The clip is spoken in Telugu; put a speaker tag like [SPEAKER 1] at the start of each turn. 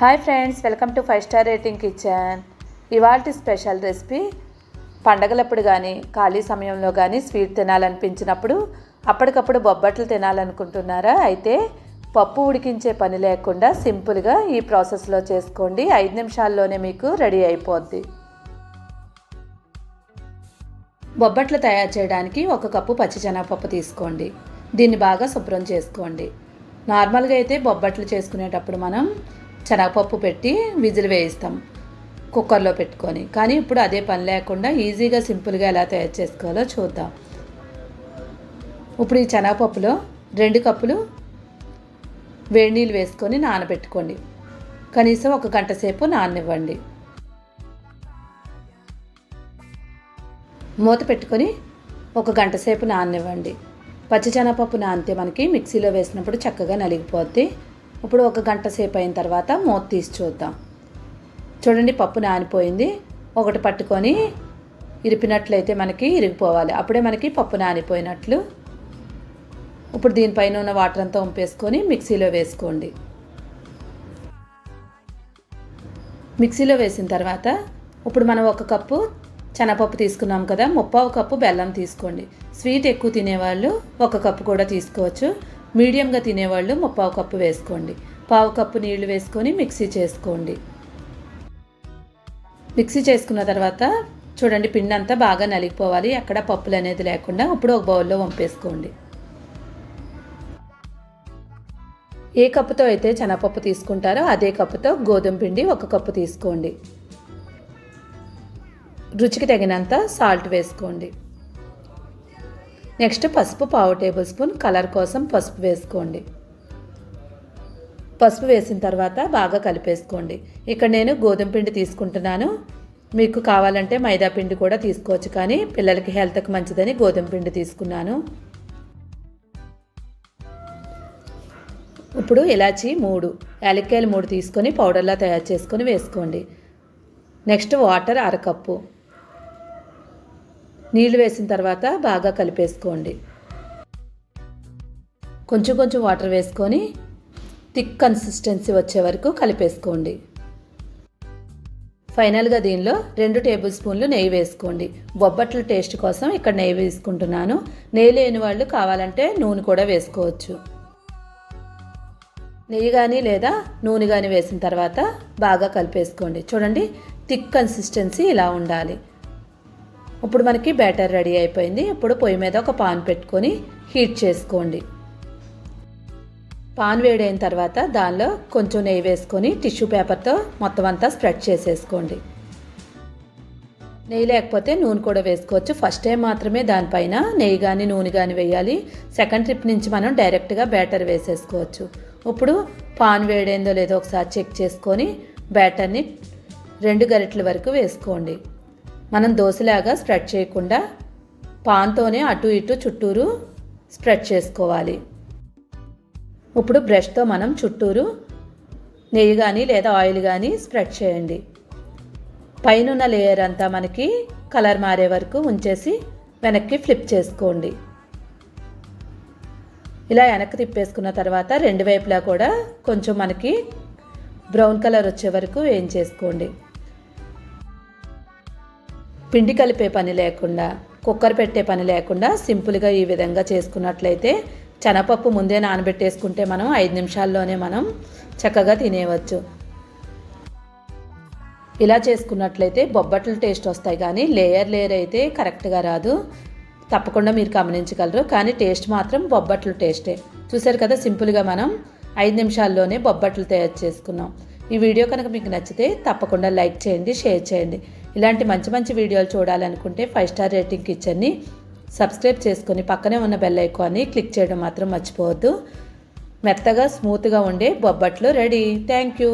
[SPEAKER 1] Hi friends welcome to five star rating kitchen ఇవాళ స్పెషల్ రెసిపీ పండగలప్పుడు కానీ ఖాళీ సమయంలో కానీ స్వీట్ తినాలనిపించినప్పుడు అప్పటికప్పుడు బొబ్బట్లు తినాలనుకుంటున్నారా? అయితే పప్పు ఉడికించే పని లేకుండా సింపుల్గా ఈ ప్రాసెస్లో చేసుకోండి. ఐదు నిమిషాల్లోనే మీకు రెడీ అయిపోద్ది. బొబ్బట్లు తయారు చేయడానికి ఒక కప్పు పచ్చిశనగపప్పు తీసుకోండి. దీన్ని బాగా శుభ్రం చేసుకోండి. నార్మల్గా అయితే బొబ్బట్లు చేసుకునేటప్పుడు మనం శనగపప్పు పెట్టి విజిల్ వేయిస్తాం కుక్కర్లో పెట్టుకొని. కానీ ఇప్పుడు అదే పని లేకుండా ఈజీగా సింపుల్గా ఎలా తయారు చేసుకోవాలో చూద్దాం. ఇప్పుడు ఈ శనగపప్పులో రెండు కప్పులు వేడి నీళ్ళు వేసుకొని నానబెట్టుకోండి. కనీసం ఒక గంట సేపు నాననివ్వండి. మూత పెట్టుకొని ఒక గంట సేపు నాననివ్వండి. పచ్చిశనగపప్పు నానితే మనకి మిక్సీలో వేసినప్పుడు చక్కగా నలిగిపోద్ది. ఇప్పుడు ఒక గంట సేపు అయిన తర్వాత మూత తీసి చూద్దాం. చూడండి పప్పు నానిపోయింది. ఒకటి పట్టుకొని ఇరిపినట్లయితే మనకి ఇరిగిపోవాలి. అప్పుడే మనకి పప్పు నానిపోయినట్లు. ఇప్పుడు దీనిపైన ఉన్న వాటర్ అంతా ఉంపేసుకొని మిక్సీలో వేసుకోండి. మిక్సీలో వేసిన తర్వాత ఇప్పుడు మనం ఒక కప్పు శనగపప్పు తీసుకున్నాం కదా ముప్పావు కప్పు బెల్లం తీసుకోండి. స్వీట్ ఎక్కువ తినేవాళ్ళు ఒక కప్పు కూడా తీసుకోవచ్చు. మీడియంగా తినేవాళ్ళు ముప్పావు కప్పు వేసుకోండి. పావు కప్పు నీళ్ళు వేసుకొని మిక్సీ చేసుకోండి. మిక్సీ చేసుకున్న తర్వాత చూడండి పిండి అంతా బాగా నలిగిపోవాలి. ఎక్కడ పప్పులు అనేది లేకుండా అప్పుడు ఒక బౌల్లో వంపేసుకోండి. ఏ కప్పుతో అయితే శనగపప్పు తీసుకుంటారో అదే కప్పుతో గోధుమ పిండి ఒక కప్పు తీసుకోండి. రుచికి తగినంత సాల్ట్ వేసుకోండి. నెక్స్ట్ పసుపు పావు టేబుల్ స్పూన్ కలర్ కోసం పసుపు వేసుకోండి. పసుపు వేసిన తర్వాత బాగా కలిపేసుకోండి. ఇక్కడ నేను గోధుమ పిండి తీసుకుంటున్నాను. మీకు కావాలంటే మైదా పిండి కూడా తీసుకోవచ్చు కానీ పిల్లలకి హెల్త్కి మంచిదని గోధుమ పిండి తీసుకున్నాను. ఇప్పుడు ఇలాచి మూడు యాలక్కాయలు మూడు తీసుకొని పౌడర్లా తయారు చేసుకొని వేసుకోండి. నెక్స్ట్ వాటర్ అరకప్పు. నీళ్ళు వేసిన తర్వాత బాగా కలిపేసుకోండి. కొంచెం కొంచెం వాటర్ వేసుకొని థిక్ కన్సిస్టెన్సీ వచ్చే వరకు కలిపేసుకోండి. ఫైనల్గా దీనిలో రెండు టేబుల్ స్పూన్లు నెయ్యి వేసుకోండి. బొబ్బట్ల టేస్ట్ కోసం ఇక్కడ నెయ్యి వేసుకుంటున్నాను. నెయ్యి లేని వాళ్ళు కావాలంటే నూనె కూడా వేసుకోవచ్చు. నెయ్యి కానీ లేదా నూనె కానీ వేసిన తర్వాత బాగా కలిపేసుకోండి. చూడండి థిక్ కన్సిస్టెన్సీ ఇలా ఉండాలి. ఇప్పుడు మనకి బ్యాటర్ రెడీ అయిపోయింది. ఇప్పుడు పొయ్యి మీద ఒక పాన్ పెట్టుకొని హీట్ చేసుకోండి. పాన్ వేడైన తర్వాత దానిలో కొంచెం నెయ్యి వేసుకొని టిష్యూ పేపర్తో మొత్తం అంతా స్ప్రెడ్ చేసేసుకోండి. నెయ్యి లేకపోతే నూనె కూడా వేసుకోవచ్చు. ఫస్ట్ టైం మాత్రమే దానిపైన నెయ్యి కానీ నూనె కానీ వేయాలి. సెకండ్ ట్రిప్ నుంచి మనం డైరెక్ట్గా బ్యాటర్ వేసేసుకోవచ్చు. ఇప్పుడు పాన్ వేడైందో లేదో ఒకసారి చెక్ చేసుకొని బ్యాటర్ని రెండు గరిటల వరకు వేసుకోండి. మనం దోశలాగా స్ప్రెడ్ చేయకుండా పాన్తోనే అటు ఇటు చుట్టూరు స్ప్రెడ్ చేసుకోవాలి. ఇప్పుడు బ్రష్తో మనం చుట్టూరు నెయ్యి కానీ లేదా ఆయిల్ కానీ స్ప్రెడ్ చేయండి. పైన లేయర్ అంతా మనకి కలర్ మారే వరకు ఉంచేసి వెనక్కి ఫ్లిప్ చేసుకోండి. ఇలా వెనక్కి తిప్పేసుకున్న తర్వాత రెండు వైపులా కూడా కొంచెం మనకి బ్రౌన్ కలర్ వచ్చే వరకు వేయించేసుకోండి. పిండి కలిపే పని లేకుండా కుక్కర్ పెట్టే పని లేకుండా సింపుల్గా ఈ విధంగా చేసుకున్నట్లయితే శనగపప్పు ముందే నానబెట్టేసుకుంటే మనం ఐదు నిమిషాల్లోనే మనం చక్కగా తినేయవచ్చు. ఇలా చేసుకున్నట్లయితే బొబ్బట్లు టేస్ట్ వస్తాయి కానీ లేయర్ లేయర్ అయితే కరెక్ట్గా రాదు. తప్పకుండా మీరు గమనించగలరు. కానీ టేస్ట్ మాత్రం బొబ్బట్లు టేస్టే. చూసారు కదా సింపుల్గా మనం ఐదు నిమిషాల్లోనే బొబ్బట్లు తయారు చేసుకున్నాం. ఈ వీడియో కనుక మీకు నచ్చితే తప్పకుండా లైక్ చేయండి షేర్ చేయండి. ఇలాంటి మంచి మంచి వీడియోలు చూడాలనుకుంటే ఫైవ్ స్టార్ రేటింగ్ కిచెన్ని సబ్స్క్రైబ్ చేసుకొని పక్కనే ఉన్న బెల్ ఐకాన్ని క్లిక్ చేయడం మాత్రం మర్చిపోవద్దు. మెత్తగా స్మూత్గా ఉండే బొబ్బట్లు రెడీ. Thank you.